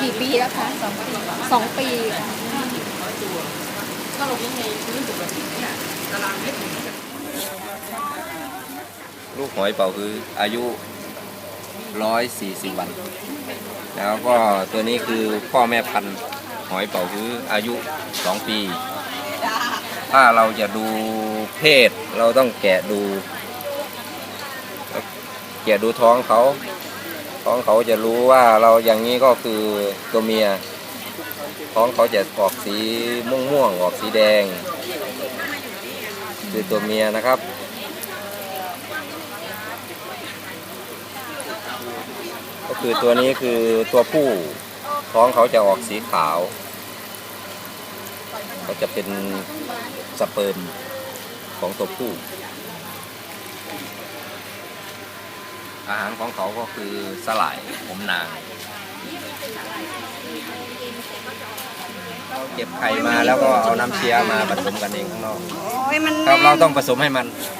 กี่ปีแล้วคะสองปีสองปีค่ะลูกหอยเป่าคืออายุร้อยสี่สิบวัน แล้วก็ตัวนี้คือพ่อแม่พันธุ์หอยเป่าคืออายุสองปี ถ้าเราจะดูเพศเราต้องแกะดู แกะดูท้องเขา ท้องเขาจะรู้ว่าเราอย่างนี้ก็คือตัวเมีย ท้องเขาจะออกสีม่วงม่วงๆออกสีแดง คือตัวเมียนะครับ ก็คือตัวนี้คือตัวผู้ ท้องเขาจะออกสีขาว ก็จะเป็นสเปิร์มของตัวผู้ อาหารของเขาก็คือสลายผมนางเราเก็บไข่มาแล้วก็เอาน้ำเชื้อมาผสมกันเองข้างนอกโอ้ยมันครับเราต้องผสมให้มันอ